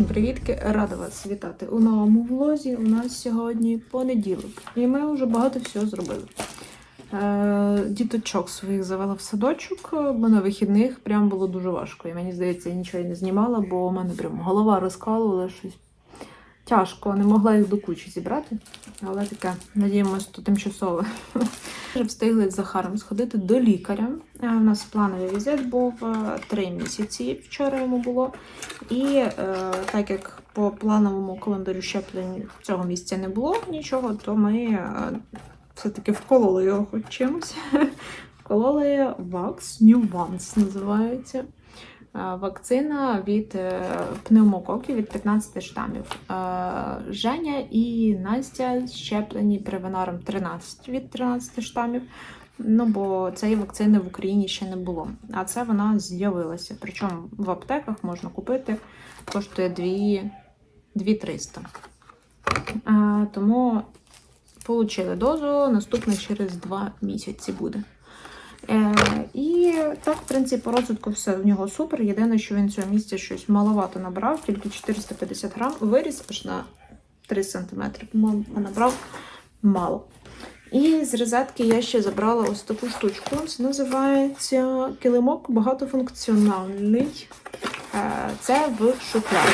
Всім привітки! Рада вас вітати у новому влозі. У нас сьогодні понеділок, і ми вже багато всього зробили. Е, діточок своїх завела в садочок, бо на вихідних прям було дуже важко. І мені здається, я нічого не знімала, бо у мене прям голова розкалувала щось. Тяжко, не могла їх до кучі зібрати, але таке, надіємося, то тимчасове. Вже встигли з Захаром сходити до лікаря. Е, У нас плановий візит був е, три місяці. Вчора йому було. І е, так як по плановому календарю щеплень цього місця не було нічого, то ми е, все-таки вкололи його хоч чимось. Вкололи New Ones називається. Е, Вакцина від е, пневмококів від 15 штамів. Е, Женя і Настя щеплені привинаром 13 від 13 штамів. Ну, бо цієї вакцини в Україні ще не було. А це вона з'явилася. Причому в аптеках можна купити, коштує 2300. Тому отримали дозу, наступна через 2 місяці буде. Е, і так, в принципі, по розвитку все в нього супер. Єдине, що він цього місця щось маловато набрав, тільки 450 грам, виріс аж на 3 см, набрав мало. І з розетки я ще забрала ось таку штучку. Це називається килимок багатофункціональний. Е, Це в шухляді.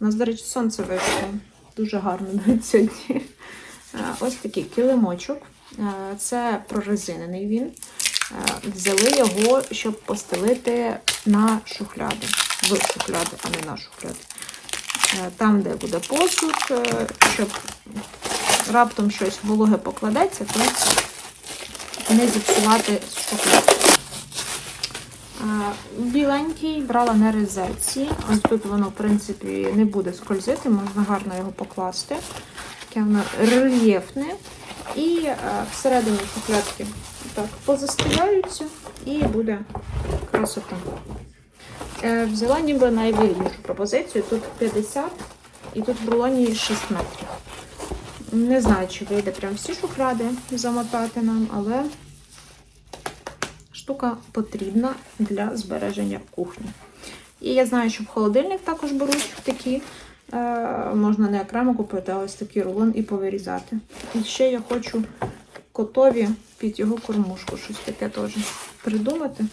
У нас, до речі, сонце вийшло. Дуже гарно навіть сьогодні. Е, Ось такий килимочок. Це прорезинений він. Е, Взяли його, щоб постелити на шухляди. В шухляди, а не на шухляди. Е, Там, де буде посуд, е, щоб раптом щось вологе покладеться, то не зіпсувати шухляд. Біленький брала на резерці. Ось тут воно, в принципі, не буде скользити, можна гарно його покласти. Таке воно рельєфне. І всередині шухлядки так позастеляються і буде красота. Е, Взяла ніби найвигіднішу пропозицію. Тут 50 і тут в рулоні 6 метрів. Не знаю, чи вийде прям всі шухляди замотати нам, але штука потрібна для збереження кухні. І я знаю, що в холодильник також беруть такі. Е, можна не окремо купити, а ось такий рулон і повирізати. І ще я хочу котові під його кормушку, щось таке теж придумати.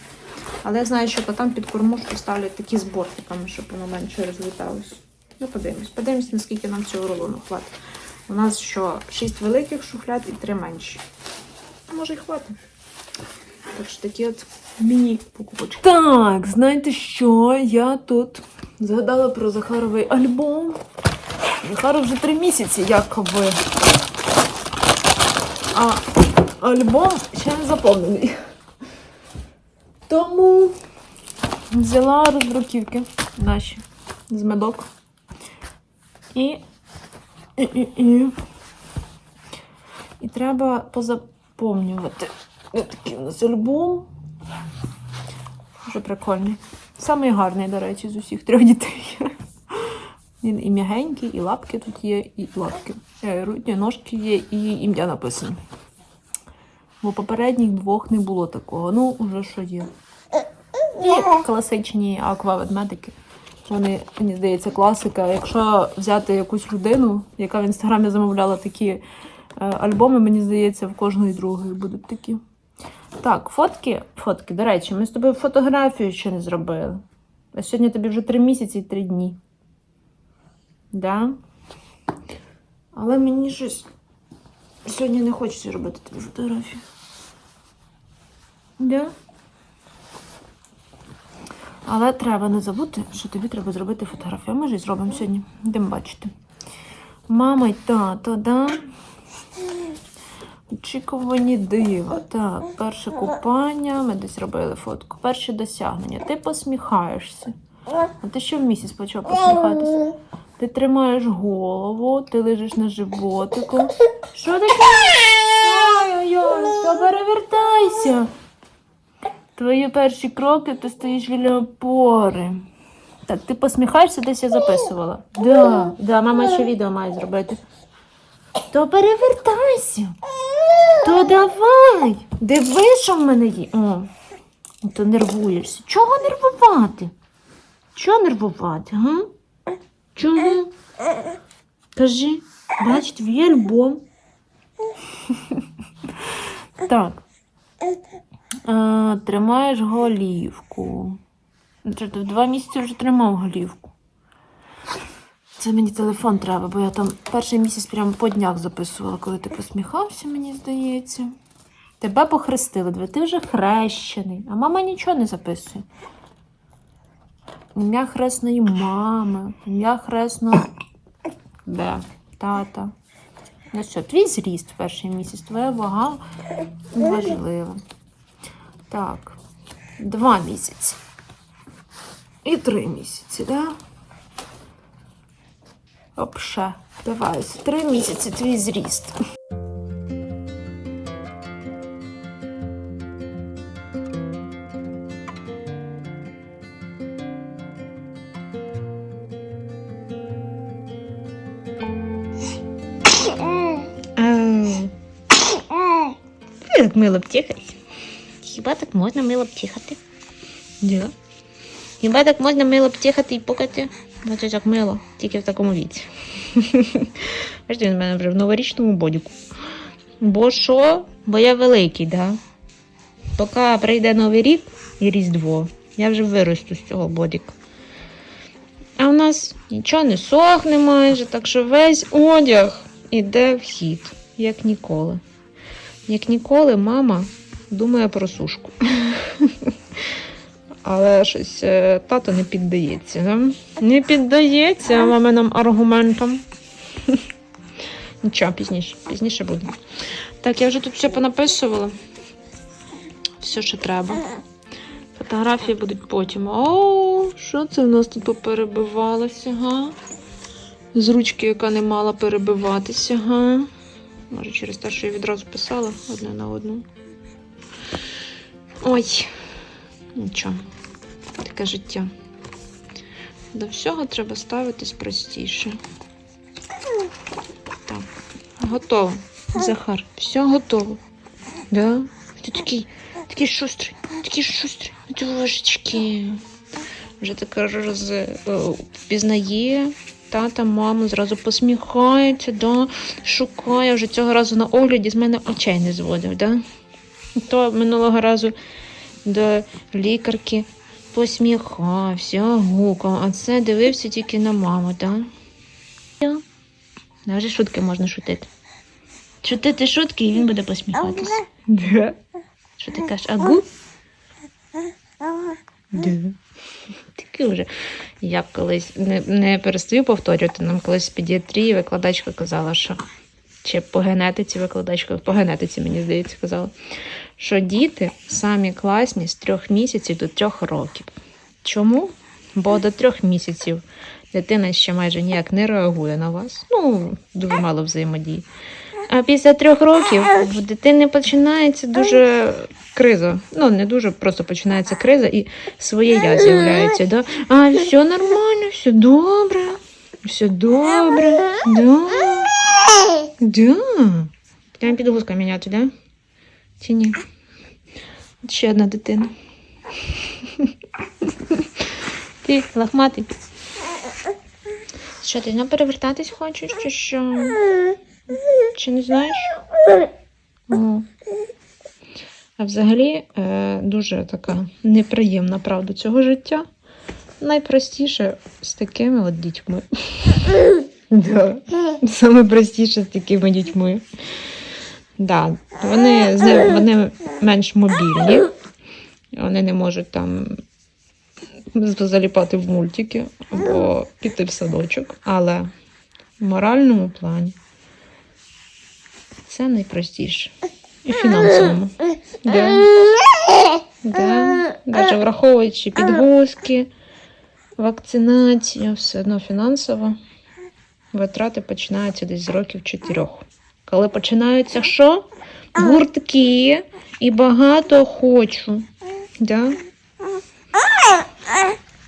Але я знаю, що котам під кормушку ставлять такі з бортиками, щоб воно менше розліталось. Ну, подивимось. Подивимось, наскільки нам цього рулону хватить. У нас що 6 великих шухляд і 3 менші. Може й хватить. Так що такі от міні-покупочки. Так, знаєте що? Я тут згадала про Захаровий альбом. Захару вже 3 місяці, якоби. А альбом ще не заповнений. Тому взяла роздруківки наші з медок. І, і, і, і. і треба позаповнювати. Ось такий у нас альбом. Дуже прикольний. Самий гарний, до речі, з усіх трьох дітей. Він і м'ягенький, і лапки тут є, і лапки. Е, Рудні ножки є, і ім'я написано. Бо попередніх двох не було такого. Ну, вже що є. І класичні акваведмедики. Вони, мені здається, класика. Якщо взяти якусь людину, яка в інстаграмі замовляла такі е, альбоми, мені здається, в кожної другої будуть такі. Так, фотки. Фотки. До речі, ми з тобою фотографію ще не зробили. А сьогодні тобі вже три місяці і три дні. Да? Але мені щось сьогодні не хочеться робити тобі фотографію. Да? Але треба не забути, що тобі треба зробити фотографію. Ми ж і зробимо сьогодні. Йдемо бачити. Мама й тато, да? Очікувані дива. Так, перше купання. Ми десь робили фотку. Перші досягнення. Ти посміхаєшся. А ти що в місяць почав посміхатися? Ти тримаєш голову, ти лежиш на животику. Що таке? Ой-ой-ой, то перевертайся. Твої перші кроки, ти стоїш біля опори. Так, ти посміхаєшся, десь я записувала. Да, да, мама ще відео має зробити. То перевертайся. То давай. Диви, що в мене є. О, то нервуєшся. Чого нервувати? Чого нервувати, га? Чого? Кажи, бач, твій альбом. Так. Тримаєш голівку. В два місяці вже тримав голівку. Це мені телефон треба, бо я там перший місяць прямо по днях записувала, коли ти посміхався, мені здається. Тебе похрестили, диви, ти вже хрещений, а мама нічого не записує. Ім'я хресної мами, ім'я хресного де? Тата. Ну що, твій зріст в перший місяць, твоя вага важлива. Так, два місяці. І три місяці, да? Обше. Давай, три місяці твій зріст. Мило б тихати. Хіба так можна мило тихати? Да. Хіба так можна мило б тихати і пукати? Ну це так мило, тільки в такому віці. Бачите, він в мене вже в новорічному бодіку. Бо що? Бо я великий, да? Поки прийде Новий рік і Різдво, я вже виросту з цього бодіка. А у нас нічого не сохне майже, так що весь одяг іде в хід, як ніколи. Як ніколи, мама думає про сушку. Але щось е, тато не піддається. Да? Не піддається маминим аргументам. Нічого, пізніше, пізніше буде. Так, я вже тут все понаписувала. Все, що треба. Фотографії будуть потім. О, що це в нас тут поперебивалося, га? З ручки, яка не мала перебиватися, га? Може, через те, що я відразу писала одне на одну. Ой, нічого. Таке життя. До всього треба ставитись простіше. Так, готово. Захар, все готово. Да? Ти такий, такий шустрий, такий шустрий. Трошечки. Вже таке роз, е, впізнає тата, маму, зразу посміхається, да? шукає. Вже цього разу на огляді з мене очей не зводив. Да? То минулого разу до лікарки посміхався, гукав, а це дивився тільки на маму, так? Да? Навіть шутки можна шутити. Шутити шутки, і він буде посміхатися. Да. Що ти кажеш, агу? Да. Вже. Я колись не, не перестаю повторювати. Нам колись з педіатрії викладачка казала, що чи по генетиці викладачка, по генетиці, мені здається, казала, що діти самі класні з трьох місяців до трьох років. Чому? Бо до трьох місяців дитина ще майже ніяк не реагує на вас. Ну, дуже мало взаємодії. А після трьох років в дитини починається дуже криза. Ну, не дуже, просто починається криза і своє я з'являється. Да? А, все нормально, все добре, все добре. Да. Да. Треба підгузка міняти, да? Чи ні? Ще одна дитина. Ти лахматий. Що ти не перевертатись хочеш, чи що? Чи не знаєш? О. А взагалі е, дуже така неприємна правда цього життя. Найпростіше з такими от дітьми. Да. Саме простіше з такими дітьми. Да. Вони, вони менш мобільні. Вони не можуть там заліпати в мультики або піти в садочок. Але в моральному плані це найпростіше. І фінансовому. Да. Да. Навіть враховуючи підгузки, вакцинацію, все одно фінансово витрати починаються десь з років чотирьох. Коли починаються що? Гуртки і багато хочу. Да?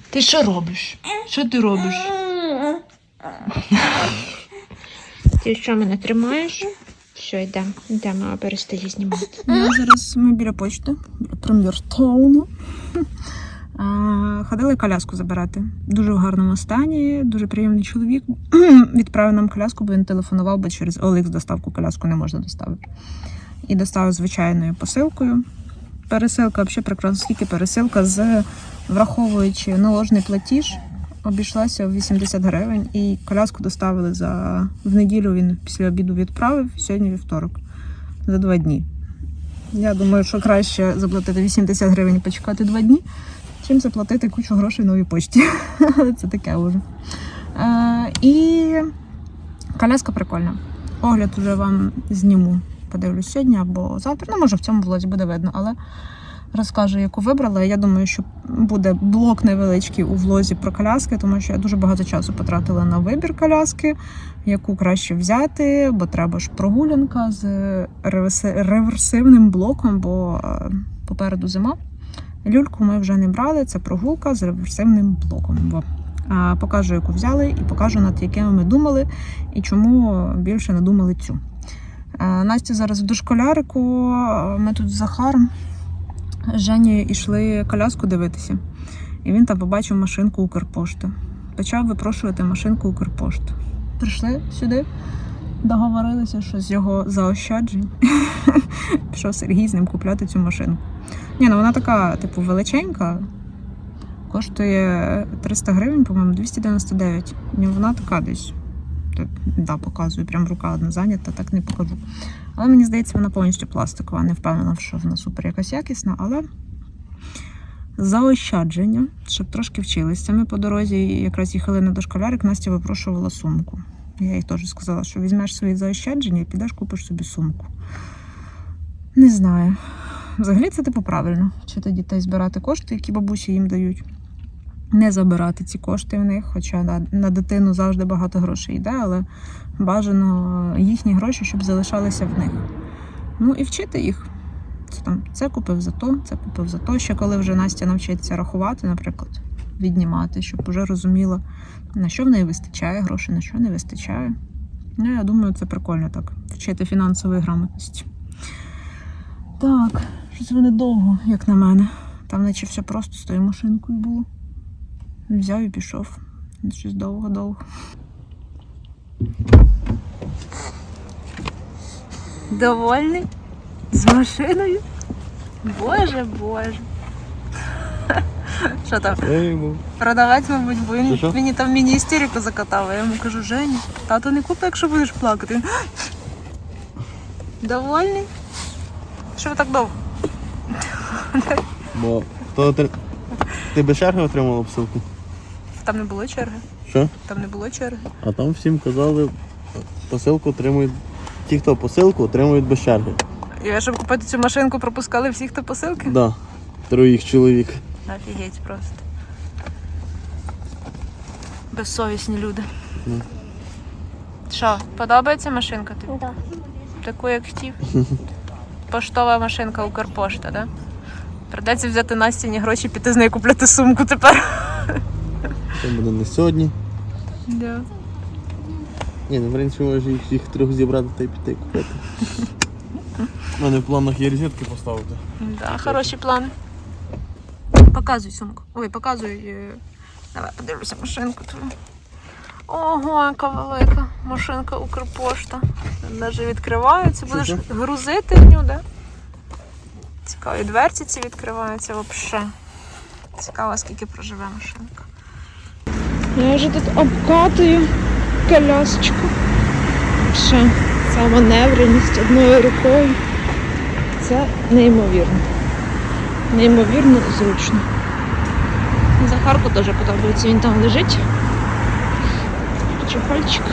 Ти що робиш? Що ти робиш? Ти що мене тримаєш? Все, йдемо. Йдемо, перестає знімати. Я зараз ми біля почти, біля прем'єр-тауну. Ходили коляску забирати. Дуже в гарному стані, дуже приємний чоловік. Відправив нам коляску, бо він телефонував, бо через OLX доставку коляску не можна доставити. І доставив звичайною посилкою. Пересилка взагалі прекрасна, скільки пересилка з враховуючи наложний платіж, обійшлася в 80 гривень, і коляску доставили за в неділю. Він після обіду відправив. Сьогодні вівторок за два дні. Я думаю, що краще заплатити 80 гривень і почекати два дні, чим заплатити кучу грошей новій почті. Це таке вже. Е, і коляска прикольна. Огляд вже вам зніму. Подивлюсь сьогодні або завтра. Ну, може, в цьому влозі буде видно, але розкажу, яку вибрала. Я думаю, що буде блок невеличкий у влозі про коляски, тому що я дуже багато часу потратила на вибір коляски, яку краще взяти, бо треба ж прогулянка з реверсивним блоком, бо е, попереду зима. Люльку ми вже не брали, це прогулка з реверсивним блоком. Покажу, яку взяли, і покажу, над якими ми думали, і чому більше не думали цю. Настя зараз в дошколярику. Ми тут з Захаром з Женєю йшли коляску дивитися. І він там побачив машинку Укрпошти. Почав випрошувати машинку Укрпошти. Прийшли сюди, договорилися, що з його заощаджень пішов Сергій з ним купляти цю машинку. Ні, ну вона така, типу, величенька. Коштує 300 гривень, по-моєму, 299. Ні, вона така десь. Так, да, показую, прям рука одна зайнята, так не покажу. Але мені здається, вона повністю пластикова. Не впевнена, що вона супер якась якісна, але заощадження, щоб трошки вчилися. Ми по дорозі якраз їхали на дошколярик, Настя випрошувала сумку. Я їй теж сказала, що візьмеш свої заощадження і підеш купиш собі сумку. Не знаю. Взагалі це типу правильно. Вчити дітей збирати кошти, які бабусі їм дають. Не забирати ці кошти в них, хоча на, на дитину завжди багато грошей йде, але бажано їхні гроші, щоб залишалися в них. Ну і вчити їх. Це, там, це купив за то, це купив за то. Ще коли вже Настя навчиться рахувати, наприклад, віднімати, щоб вже розуміла, на що в неї вистачає грошей, на що не вистачає. Ну, я думаю, це прикольно так. Вчити фінансової грамотності. Так, щось вони довго, як на мене. Там наче все просто з тою машинкою було. Взяв і пішов. Щось довго-довго. Довольний? З машиною? Боже, боже. Що там? Продавець, мабуть, бо він Що, мені там міні-істерику закатав. Я йому кажу, Женя, тато не купи, якщо будеш плакати. Довольний? Що ви так довго? Бо то ти, ти без черги отримала посилку? Там не було черги. Що? Там не було черги. А там всім казали, посилку отримують. Ті, хто посилку, отримують без черги. І щоб купити цю машинку, пропускали всіх, хто посилки? Да. Троїх чоловік. Офігеть просто. Безсовісні люди. Ну. Що, подобається машинка тобі? Да. Таку, як хотів? Поштова машинка Укрпошта, да? Придеться взяти Настіні гроші, піти з нею купляти сумку тепер. Це буде не сьогодні. Да. Ні, ну в принципі може їх всіх трьох зібрати та й піти купити. У мене в планах є розетки поставити. Да, хороші плани. Показуй сумку. Ой, показуй. е, Давай подивлюся машинку твою. Ого, яка велика машинка Укрпошта. Навіть відкривається. Будеш грузити в нього, да? Цікаво, і дверці ці відкриваються взагалі. Цікаво, скільки проживе машинка. Я вже тут обкатую колясочку. Ще ця маневреність одною рукою. Це неймовірно. Неймовірно зручно. Захарку теж подобається, він там лежить. Чохольчик.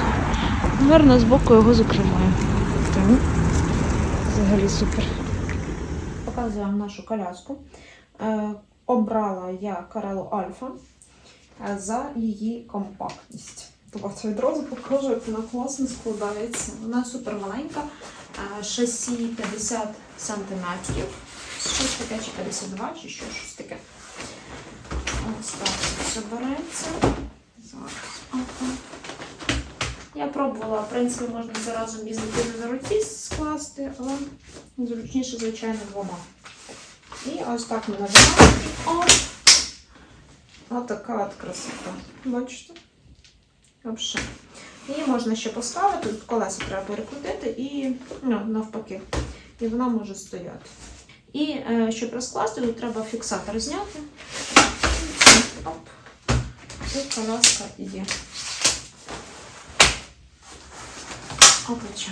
Гарно збоку його закриваю. Тому взагалі супер. Показую нашу коляску. Е, обрала я Карелу Альфа е, за її компактність. Тобто відразу покажу, як вона класно складається. Вона супер маленька, шасі 50 см. Щось таке, чи 52, чи що, щось таке. Ось так все береться. Зараз. Я пробувала, в принципі, можна це разом із дитиною на руці скласти, але зручніше, звичайно, двома. І ось так ми нажимаємо. О! Отака от красота. Бачите? Вообще. Її можна ще поставити, тут колеса треба перекрутити і ну, навпаки. І вона може стояти. І е, щоб розкласти, тут треба фіксатор зняти. Оп. І коляска є. Обличчя.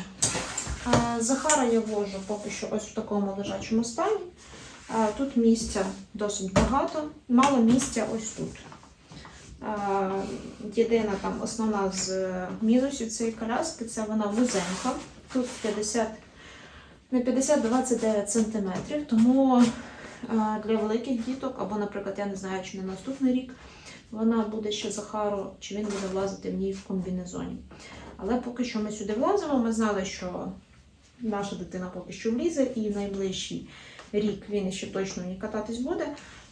Е, Захара я вожу поки що ось в такому лежачому стані. Е, Тут місця досить багато, мало місця ось тут. Е, Єдина там основна з мінусів цієї коляски це вона вузенька. Тут 50, не 50, 29 см. Тому е, для великих діток, або, наприклад, я не знаю, чи на наступний рік вона буде ще Захару, чи він буде влазити в ній в комбінезоні. Але поки що ми сюди влазимо, ми знали, що наша дитина поки що влізе, і найближчий рік він ще точно не кататись буде.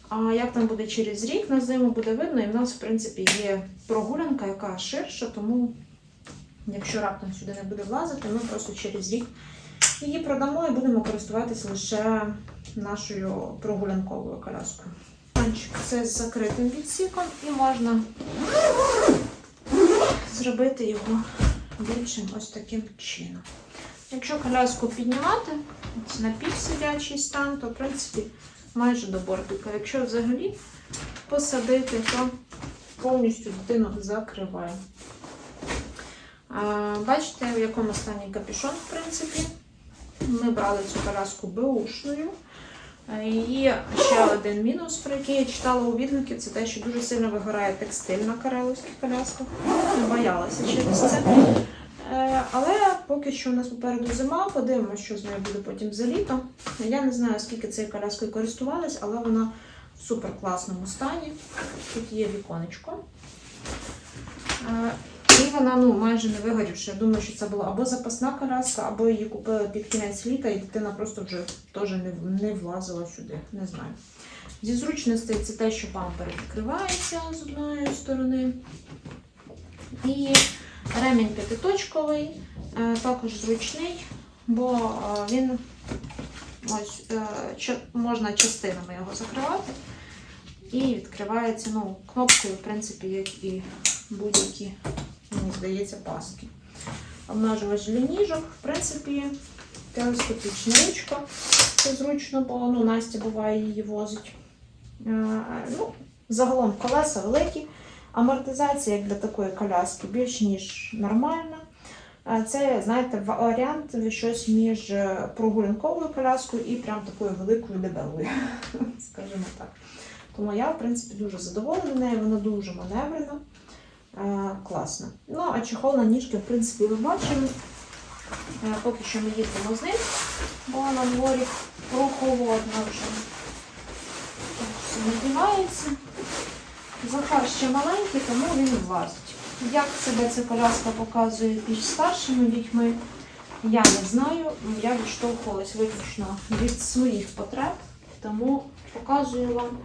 А як там буде через рік, на зиму буде видно, і в нас, в принципі, є прогулянка, яка ширша, тому якщо раптом сюди не буде влазити, ми просто через рік її продамо і будемо користуватися лише нашою прогулянковою коляскою. Танчик це з закритим відсіком і можна зробити його більшим ось таким чином. Якщо коляску піднімати ось на півсидячий стан, то в принципі майже до бортика. Якщо взагалі посадити, то повністю дитину закриває. Бачите, в якому стані капюшон, в принципі. Ми брали цю коляску беушною. І ще один мінус, про який я читала у відгуків, це те, що дуже сильно вигорає текстиль на кареловських колясках. Я боялася через це. Е, Але поки що у нас попереду зима, подивимося, що з нею буде потім за літо. Я не знаю, скільки цією коляскою користувалась, але вона в супер класному стані. Тут є віконечко. Е, І вона ну, майже не вигорівша. Я думаю, що це була або запасна коляска, або її купили під кінець літа, і дитина просто вже теж не, не влазила сюди. Не знаю. Зі зручностей це те, що бампер відкривається з одної сторони. І ремінь п'ятиточковий, е, також зручний, бо е, він ось е, можна частинами його закривати. І відкривається ну, кнопкою, в принципі, як і будь-які, мені здається, паски. Обмежувач для ніжок, в принципі, телескопічна ручка. Це зручно, бо ну, Настя буває її возить. Ну, загалом колеса великі. Амортизація як для такої коляски більш ніж нормальна. Це, знаєте, варіант щось між е, прогулянковою коляскою і прям такою великою дебелою, скажімо так. Тому я, в принципі, дуже задоволена нею, вона дуже маневрена, е, класна. Ну, а чехол на ніжки, в принципі, ви бачили. Е, Поки що ми їздимо з ним, бо на дворі прохолодно вже. Так, все надівається. Захар ще маленький, тому він влазить. Як себе ця коляска показує більш старшими дітьми, я не знаю. Я відштовхувалась виключно від своїх потреб, тому показую вам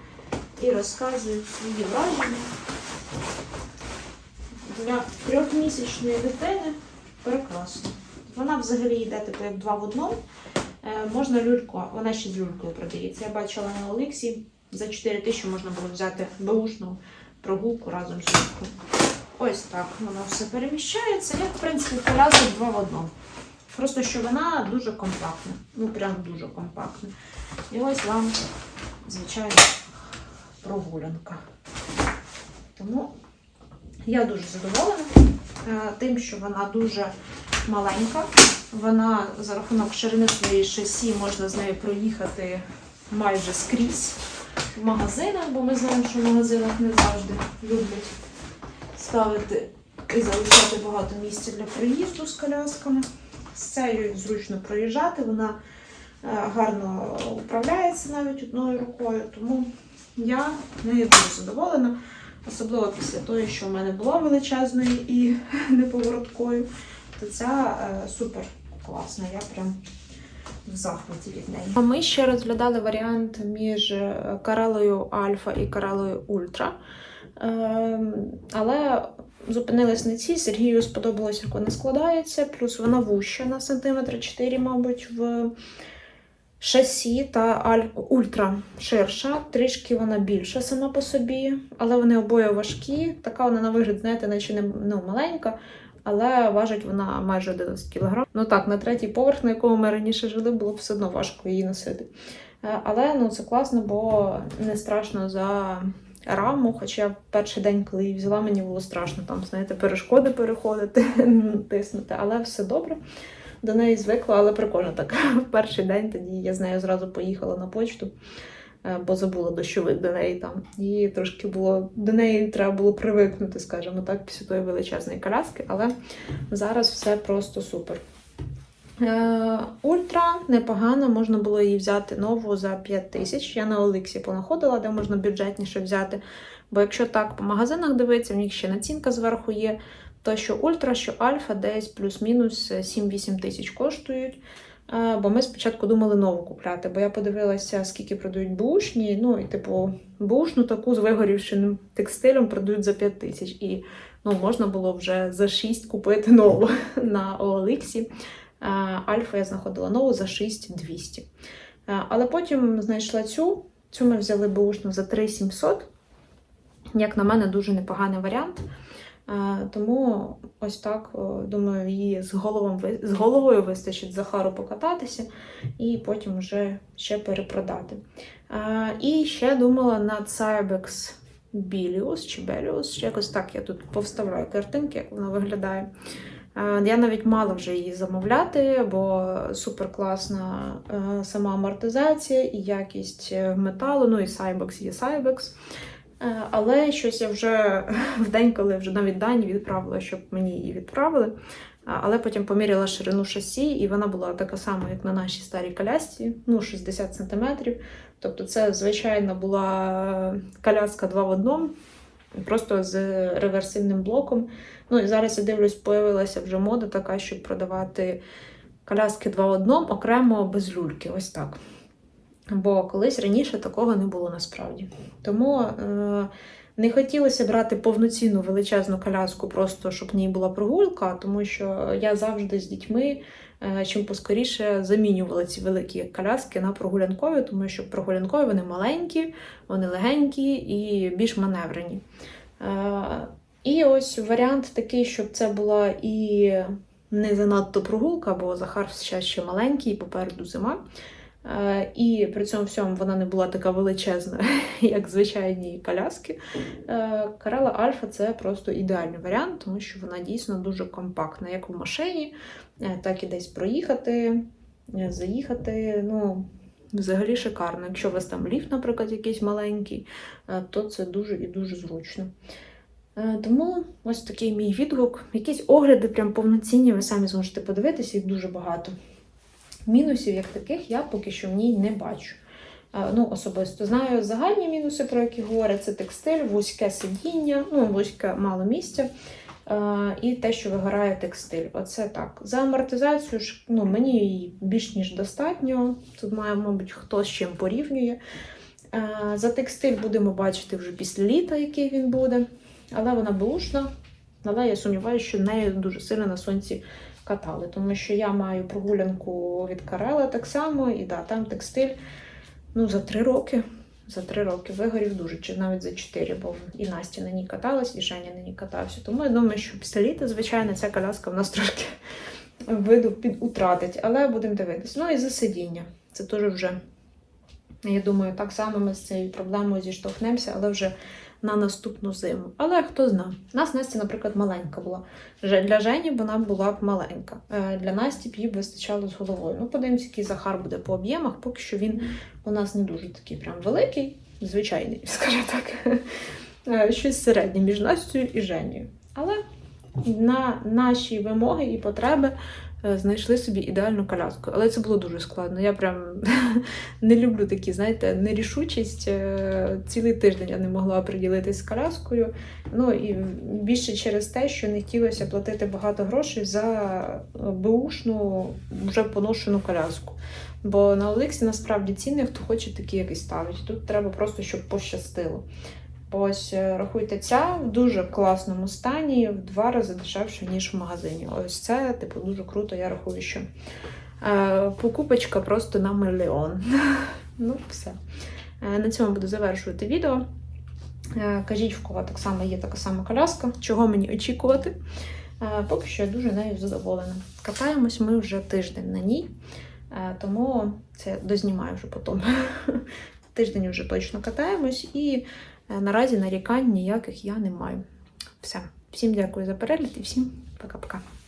і розказую свої враження. Для трьохмісячної дитини прекрасно. Вона взагалі йде типу як два в одному. Е, можна люльку, вона ще з люлькою продається. Я бачила на Олексі за 4 тисячі можна було взяти беушну прогулку разом з люлькою. Ось так воно все переміщається. Як, в принципі, коляска два в одному. Просто що вона дуже компактна. Ну, прям дуже компактна. І ось вам, звичайно, прогулянка. Тому я дуже задоволена е, тим, що вона дуже маленька. Вона за рахунок ширини своєї шасі можна з нею проїхати майже скрізь в магазинах, бо ми знаємо, що в магазинах не завжди люблять ставити і залишати багато місця для проїзду з колясками. З цією зручно проїжджати, вона е, гарно управляється навіть одною рукою, тому я нею дуже задоволена, особливо після того, що в мене було величезною і неповороткою, то ця е, супер класна. Я прям в захваті від неї. Ми ще розглядали варіант між е, карелою Альфа і карелою Ультра. Ем, Але зупинились на цій. Сергію сподобалось, як вона складається, плюс вона вуща на сантиметр 4, мабуть, в Шасі та Аль... Ультра ширша, трішки вона більша сама по собі, але вони обоє важкі. Така вона на вигляд, знаєте, наче не ну, маленька, але важить вона майже 11 кг. Ну так, на третій поверх, на якому ми раніше жили, було б все одно важко її носити. Е, Але ну, це класно, бо не страшно за раму. Хоча перший день, коли її взяла, мені було страшно там, знаєте, перешкоди переходити, тиснути, але все добре. До неї звикла, але прикольно так. В перший день тоді я з нею зразу поїхала на почту, бо забула дощовик до неї там. І трошки було до неї треба було привикнути, скажімо так, після тої величезної коляски, але зараз все просто супер. Е, Ультра непогана, можна було її взяти нову за 5 тисяч. Я на Оликсі понаходила, де можна бюджетніше взяти. Бо якщо так по магазинах дивитися, в них ще націнка зверху є. То що Ультра, що Альфа десь плюс-мінус 7-8 тисяч коштують. Бо ми спочатку думали нову купляти, бо я подивилася, скільки продають бушні. Ну і типу, бушну таку з вигорівшим текстилем продають за 5 тисяч. І ну, можна було вже за 6 купити нову на OLX. Альфа я знаходила нову за 6200. Е, Але потім знайшла цю. Цю ми взяли бушну за 3700. Як на мене, дуже непоганий варіант. Е, Тому ось так, думаю, її з, головом, з головою вистачить Захару покататися і потім вже ще перепродати. Е, І ще думала над Cybex Bilius чи Belius, якось так я тут повставляю картинки, як вона виглядає. Е, Я навіть мала вже її замовляти, бо супер класна е, сама амортизація і якість е, металу. Ну і Cybex є Cybex. Е, Але щось я вже в день, коли вже навіть дані відправила, щоб мені її відправили. Але потім поміряла ширину шасі, і вона була така сама, як на нашій старій колясці, ну 60 см. Тобто, це звичайна була коляска 2 в одному, просто з реверсивним блоком. Ну і зараз я дивлюсь, появилася вже мода така, щоб продавати коляски 2 в одному окремо без люльки. Ось так. Бо колись раніше такого не було насправді. Тому е, не хотілося брати повноцінну величезну коляску, просто щоб в ній була прогулка, тому що я завжди з дітьми е, чим поскоріше замінювала ці великі коляски на прогулянкові, тому що прогулянкові вони маленькі, вони легенькі і більш маневрені. Е, і ось варіант такий, щоб це була і не занадто прогулка, бо Захар ще ще маленький, попереду зима. Е, І при цьому всьому вона не була така величезна, як звичайні коляски. Е, Карела Альфа це просто ідеальний варіант, тому що вона дійсно дуже компактна, як в машині, е, так і десь проїхати, заїхати. Ну, взагалі шикарно. Якщо у вас там ліфт, наприклад, якийсь маленький, то це дуже і дуже зручно. Тому ось такий мій відгук. Якісь огляди прям повноцінні, ви самі зможете подивитися, їх дуже багато. Мінусів, як таких, я поки що в ній не бачу. Е, Ну, особисто знаю загальні мінуси, про які говорять, це текстиль, вузьке сидіння, ну, вузьке мало місця. е, І те, що вигорає текстиль. Оце так. За амортизацію ж ну, мені її більш ніж достатньо. Тут має, мабуть, хто з чим порівнює. Е, За текстиль будемо бачити вже після літа, який він буде. Але вона бушна. Але я сумніваюся, що нею дуже сильно на сонці катали, тому що я маю прогулянку від Карела так само, і да, там текстиль ну, за три роки. За три роки вигорів дуже, чи навіть за чотири, бо і Настя на ній каталась, і Женя на ній катався. Тому я думаю, що після літа, звичайно, ця коляска в нас трошки виду підутратить, але будемо дивитись. Ну і за сидіння. Це теж вже, я думаю, так само ми з цією проблемою зіштовхнемося, але вже на наступну зиму. Але хто знає. У нас Настя, наприклад, маленька була. Для Жені вона була б маленька. Е, Для Насті б їй вистачало з головою. Ну, подивимось, який Захар буде по об'ємах. Поки що він у нас не дуже такий прям великий, звичайний, скажімо так. Е, Щось середнє між Настю і Женєю. Але на наші вимоги і потреби знайшли собі ідеальну коляску. Але це було дуже складно. Я прям не люблю такі, знаєте, нерішучість. Е, Цілий тиждень я не могла приділитись з коляскою. Ну і більше через те, що не хотілося платити багато грошей за е, беушну, вже поношену коляску. Бо на Олексі насправді ціни, хто хоче, такі якісь ставить. Тут треба просто, щоб пощастило. Ось е, рахуйте, ця в дуже класному стані, в два рази дешевше, ніж в магазині. Ось це, типу, дуже круто. Я рахую, що Е, покупочка просто на мільйон. ну, все. Е, на цьому буду завершувати відео. Е, кажіть, в кого так само є така сама коляска, чого мені очікувати. Поки що я дуже нею задоволена. Катаємось ми вже тиждень на ній, тому це дознімаю вже потім. Тиждень вже точно катаємось, і наразі нарікань ніяких я не маю. Все. Всім дякую за перегляд і всім пока-пока.